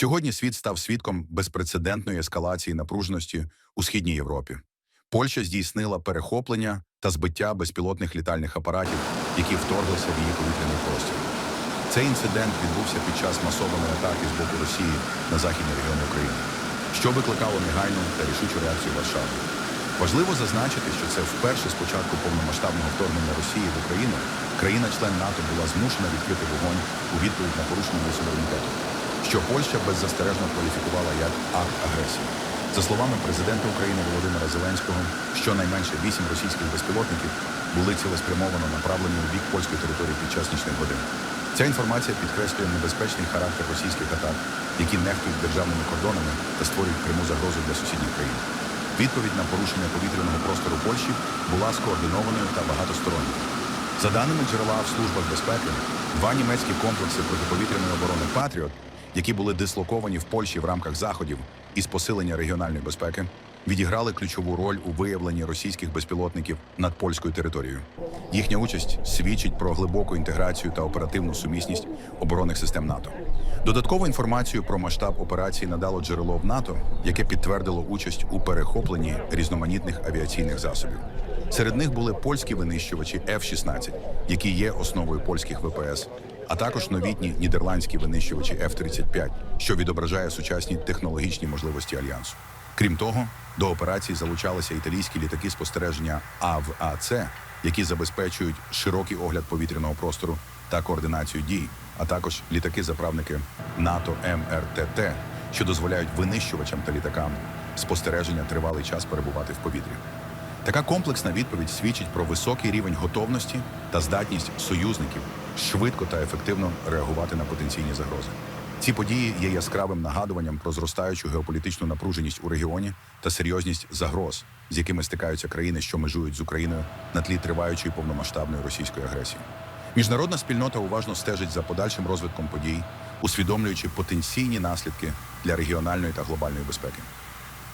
Сьогодні світ став свідком безпрецедентної ескалації напруженості у східній Європі. Польща здійснила перехоплення та збиття безпілотних літальних апаратів, які вторглися в її повітряний простір. Цей інцидент відбувся під час масованої атаки з боку Росії на західні регіони України, що викликало негайну та рішучу реакцію Варшави. Важливо зазначити, що це вперше з початку повномасштабного вторгнення Росії в Україну країна-член НАТО була змушена відкрити вогонь у відповідь на порушення суверенітету, що Польща беззастережно кваліфікувала як акт агресії. За словами президента України Володимира Зеленського, щонайменше вісім російських безпілотників були цілеспрямовано направлені у бік польської території під час нічних годин. Ця інформація підкреслює небезпечний характер російських атак, які нехтують державними кордонами та створюють пряму загрозу для сусідніх країн. Відповідь на порушення повітряного простору Польщі була скоординованою та багатосторонньою. За даними джерела в службах безпеки, два німецькі комплекси протиповітряної оборони Патріот, які були дислоковані в Польщі в рамках заходів із посилення регіональної безпеки, відіграли ключову роль у виявленні російських безпілотників над польською територією. Їхня участь свідчить про глибоку інтеграцію та оперативну сумісність оборонних систем НАТО. Додаткову інформацію про масштаб операції надало джерело в НАТО, яке підтвердило участь у перехопленні різноманітних авіаційних засобів. Серед них були польські винищувачі F-16, які є основою польських ВПС, а також новітні нідерландські винищувачі F-35, що відображає сучасні технологічні можливості альянсу. Крім того, до операції залучалися італійські літаки спостереження АВАЦ, які забезпечують широкий огляд повітряного простору та координацію дій, а також літаки-заправники НАТО МРТТ, що дозволяють винищувачам та літакам спостереження тривалий час перебувати в повітрі. Така комплексна відповідь свідчить про високий рівень готовності та здатність союзників швидко та ефективно реагувати на потенційні загрози. Ці події є яскравим нагадуванням про зростаючу геополітичну напруженість у регіоні та серйозність загроз, з якими стикаються країни, що межують з Україною на тлі триваючої повномасштабної російської агресії. Міжнародна спільнота уважно стежить за подальшим розвитком подій, усвідомлюючи потенційні наслідки для регіональної та глобальної безпеки.